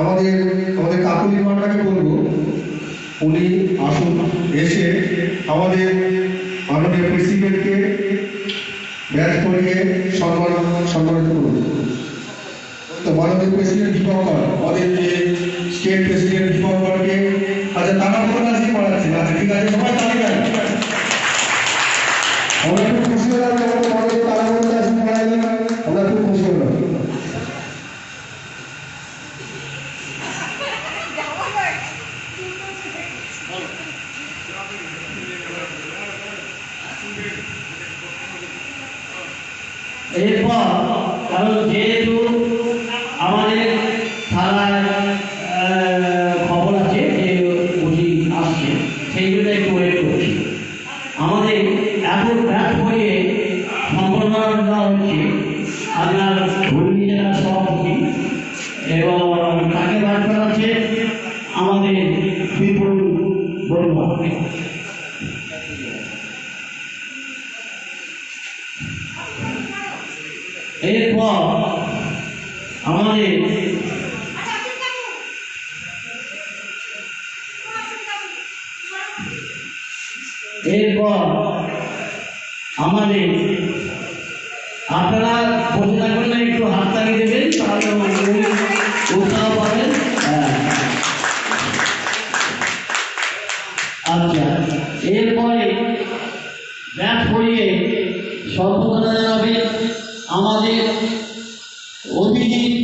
আমাদের আমাদের কাকুলি মাটাকে বলব উনি আসুন, এসে আমাদের মাননীয় প্রেসিডেন্টকে ব্যাচ করিয়ে সম্মান, সম্মানিত করুন। তো মাননীয় প্রেসিডেন্ট দীপঙ্কর, আমাদের যে স্টেট প্রেসিডেন্ট দীপঙ্করকে আচ্ছা তারা কোনো কাজই করাচ্ছে না ঠিক আছে, সবাই এরপর কারণ যেহেতু আমাদের থানায় বড়ুয়া এরপর আমাদের এরপর আমাদের আপনারা বসে থাকবেন না একটু হাত তালি দেবেন তাহলে এরপরে ব্যাট করিয়ে সম্বোধনা হবে আমাদের অভিজিৎ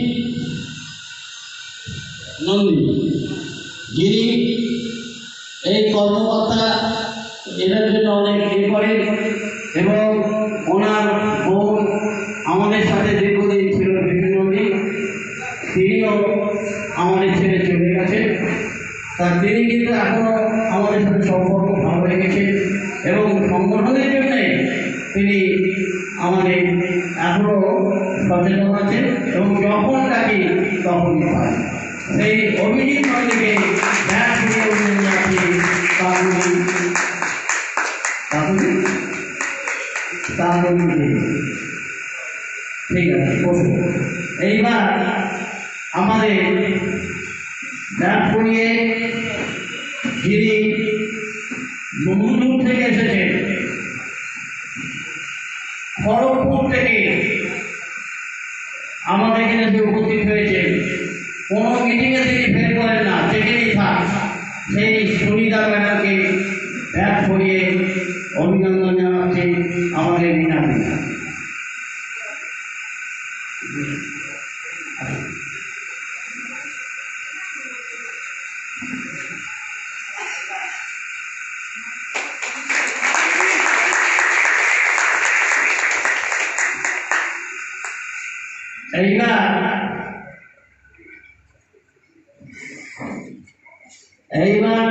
নন্দী। যিনি এই কর্মকর্তা এদের জন্য অনেক ইয়ে করেন এবং তা তিনি কিন্তু এখনও আমাদের সাথে সম্পর্ক ভালো রেখেছে এবং সংগঠনের জন্যে তিনি আমাদের এখনও সচেতন আছেন এবং যখন ডাকি তখনই পাই সেই অভিজিৎ কাকুলি ঠিক আছে এইবার আমাদের করিয়ে যিনি বহু দূর থেকে এসেছেন। খড়গপুর থেকে আমাদের এখানে এসে উপস্থিত হয়েছেন, কোনো মিটিংয়ে তিনি ফেল করেন না যেখানেই থাক। সেই সুনিতা ম্যাডামকে ব্যাট করিয়ে অভিনন্দন জানাচ্ছে আমাদের মিনা মিনা এইবার এইবার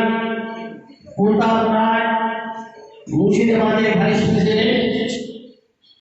কোথাও রায় মুর্শিদাবাদের ভাইস প্রেসিডেন্ট